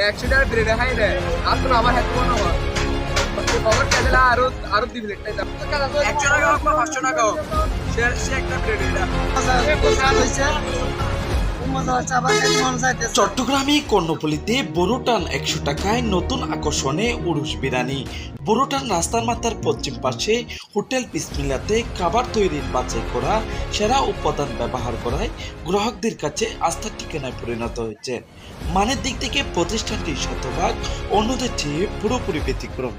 একশো টাকা ব্রেডে খাই না আর তো আমার হ্যাঁ মনে হয় খবর কে দিলে? আরও আরও দুই প্লেটটাই একশো টাকা হোক বা পাঁচশো টাকা হোক সে সে একটা এটা চট্টগ্রামে কর্ণপল্লীতে বোরোটান একশো টাকায় নতুন আকর্ষণে উরুষ বিরানি বোরোটান রাস্তার মাথার পশ্চিম পাশে হোটেল বিসমিল্লাতে খাবার তৈরির বাছাই করা সেরা উপাদান ব্যবহার করায় গ্রাহকদের কাছে আস্থার ঠিকানায় পরিণত হয়েছে। মানের দিক থেকে প্রতিষ্ঠানটি শতভাগ অন্যদের চেয়ে পুরোপুরি ব্যতিক্রম।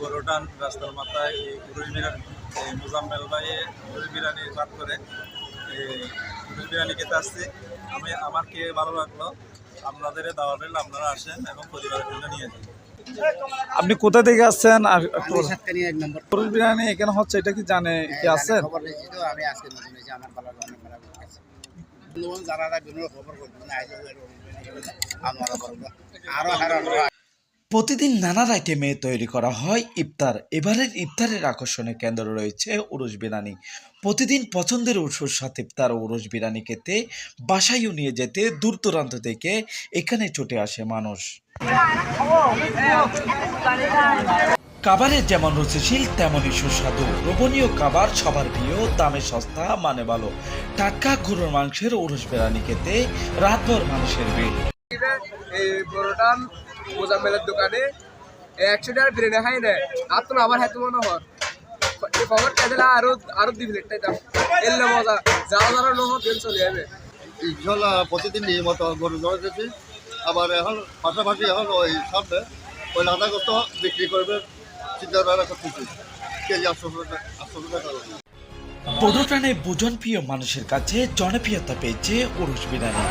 বড়টান রাস্তার মাথায় এই মুজাম্মেল ভাই বিরিয়ানি বাদ করে। বিরিয়ানি খেতে আসছি। আমি আমার কে ভালো লাগল? আপনাদের দাওয়া রইল আপনারা আসেন এবং পরিবারের জন্য নিয়ে যান। আপনি কোথা থেকে আসছেন? আর পুরুষ বিরিয়ানি এখানে হচ্ছে এটা কি জানে? কি আছেন আরও আরও প্রতিদিন নানান আইটেমে তৈরি করা হয় ইফতার। এবারের ইফতারের আকর্ষণের কেন্দ্র রয়েছে উরুষ বিরানি প্রতিদিন পছন্দের সুস্বাদ ইফতার ও উরুষ বিরানি খেতে, বাসায়ও নিয়ে যেতে দূর দূরান্ত থেকে এখানে ছুটে আসে মানুষ। কাবারের যেমন রুচিশীল, তেমনই সুস্বাদু। লোভনীয় কাবার সবার প্রিয়, দামে সস্তা মানে ভালো। টাটকা গরুর মাংসের উরুষ বিরানি খেতে রাতভর মানুষের ভিড়। মোজাম্মেলের দোকানে। একশো টাকা ব্রেডে খাই না আর তো আমার হাতে মনে হয়। খবর কে দিলে আরও আরও দুই প্লেটটাই দাম এলে মজা। যারা যারা নহ তেল চলে যাবে। ইনশাল্লাহ প্রতিদিন নিয়মিত গরু ধরেছি আবার এখন পাশাপাশি এখন ওই সামনে ওই লাদা কত বিক্রি করবে। চিন্তাধারা করতেছি। কেজি আটশো আটশো টাকা প্রিয় মানুষের কাছে জনপ্রিয়তা পেয়েছে উরুষ বিরিয়ানি।